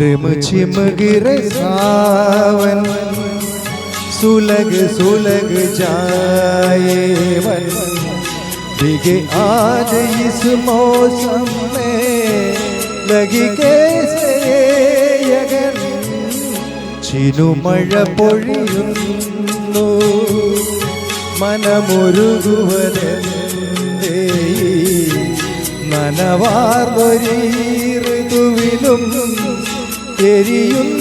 Rim छिम गिरे सावन सुलग सुलग जाए मन भीगे आज इस मौसम में लगी कैसे यगन ചിരുമഴ പൊഴിയുന്നു മനമൊരുകുവതെന്തേ നനവാർന്നൊരീ ഋതുവിലും എരിയുന്നതെന്തേ?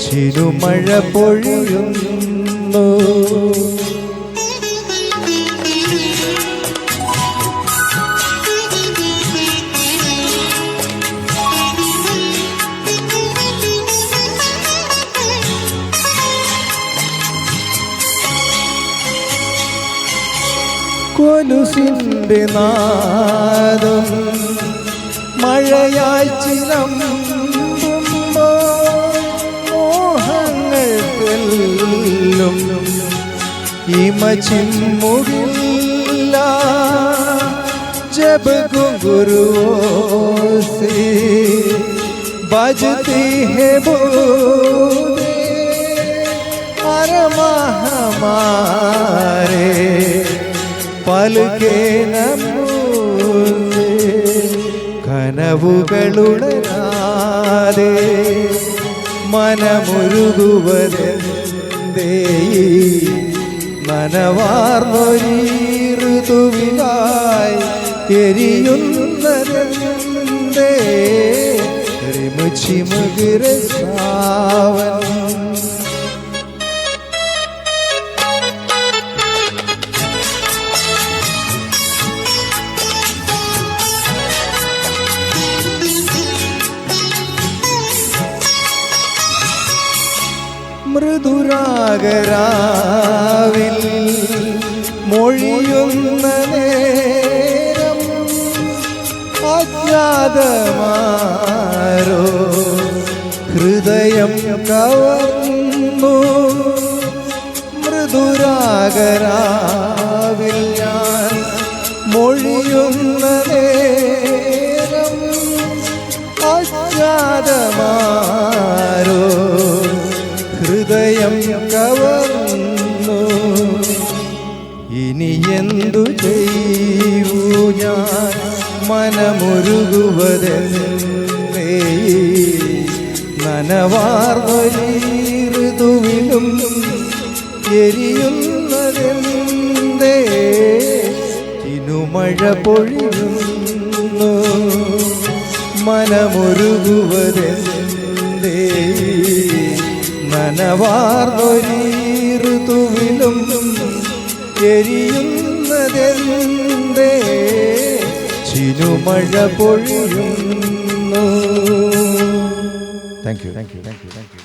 ചിരുമഴ പൊഴിയുന്നു. കൊലുസിന്റെ നാദം ചിലമ്പുമ്പോ മോഹങ്ങൾ തെല്ലും ഇമ ചിമ്മുകില്ല जब घुंघरुओं से बजती है बोले अरमा हमारे പൽ കനവുകളുണരാതെ മനമുരുകുവതെന്തേ നനവാർന്നൊരീ എരിയുന്നേ എരിയുന്നതെന്തേ റിമുച്ചിമുകിര മൃദുരാഗരാവിൽ മൊഴിയുന്ന നേരം അജ്ഞാതമാരോ ഹൃദയം കവർന്നു. മൃദുരാഗരാവിൽ ഞാൻ മൊഴിയുന്ന നേരം അജ്ഞാതമാരോ കവർന്നു ഇനി എന്തു ചെയ്യൂ ഞാൻ? മനമൊരുകുവതെന്നേ. നനവാർന്നൊരീ ഋതുവിലും എരിയുന്നതെന്തേ ഇനുമഴ പൊഴിയുന്നു. മനമൊരുകുവതെന്തേ നനവാർന്നൊരീ ഋതുവിലും എരിയുന്നതെന്തേ? ചിനുമഴ പൊഴിയുന്നു. Thank you thank you thank you thank you